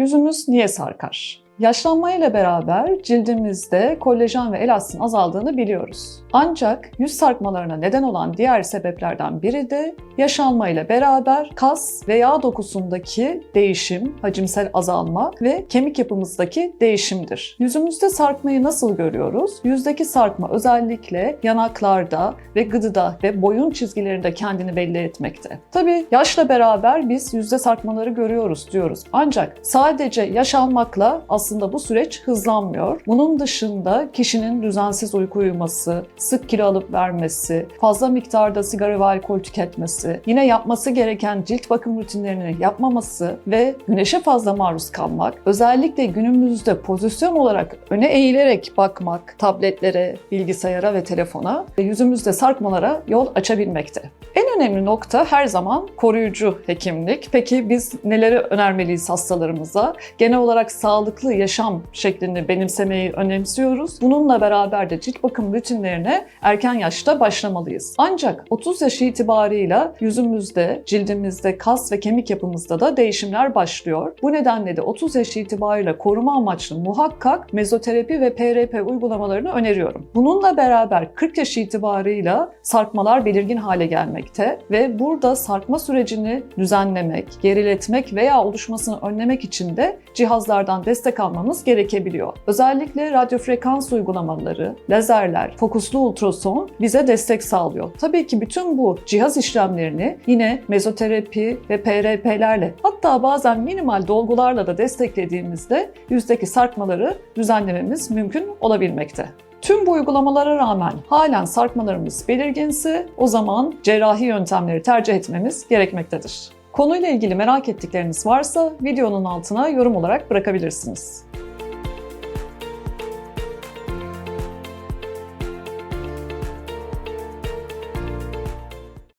Yüzümüz niye sarkar? Yaşlanmayla beraber cildimizde kolajen ve elastin azaldığını biliyoruz. Ancak yüz sarkmalarına neden olan diğer sebeplerden biri de yaşlanmayla beraber kas ve yağ dokusundaki değişim, hacimsel azalma ve kemik yapımızdaki değişimdir. Yüzümüzde sarkmayı nasıl görüyoruz? Yüzdeki sarkma özellikle yanaklarda ve gıdıda ve boyun çizgilerinde kendini belli etmekte. Tabii yaşla beraber biz yüzde sarkmaları görüyoruz diyoruz. Ancak sadece yaş almakla aslında bu süreç hızlanmıyor. Bunun dışında kişinin düzensiz uyku uyuması, sık kilo alıp vermesi, fazla miktarda sigara ve alkol tüketmesi, yine yapması gereken cilt bakım rutinlerini yapmaması ve güneşe fazla maruz kalmak, özellikle günümüzde pozisyon olarak öne eğilerek bakmak tabletlere, bilgisayara ve telefona yüzümüzde sarkmalara yol açabilmekte. En önemli nokta her zaman koruyucu hekimlik. Peki biz neleri önermeliyiz hastalarımıza? Genel olarak sağlıklı yaşam şeklini benimsemeyi önemsiyoruz. Bununla beraber de cilt bakım rutinlerine erken yaşta başlamalıyız. Ancak 30 yaş itibarıyla yüzümüzde, cildimizde, kas ve kemik yapımızda da değişimler başlıyor. Bu nedenle de 30 yaş itibarıyla koruma amaçlı muhakkak mezoterapi ve PRP uygulamalarını öneriyorum. Bununla beraber 40 yaş itibarıyla sarkmalar belirgin hale gelmekte ve burada sarkma sürecini düzenlemek, geriletmek veya oluşmasını önlemek için de cihazlardan destek almamız gerekebiliyor. Özellikle radyo frekans uygulamaları, lazerler, fokuslu ultrason bize destek sağlıyor. Tabii ki bütün bu cihaz işlemlerini yine mezoterapi ve PRP'lerle hatta bazen minimal dolgularla da desteklediğimizde yüzdeki sarkmaları düzenlememiz mümkün olabilmekte. Tüm bu uygulamalara rağmen halen sarkmalarımız belirginse o zaman cerrahi yöntemleri tercih etmemiz gerekmektedir. Konuyla ilgili merak ettikleriniz varsa videonun altına yorum olarak bırakabilirsiniz.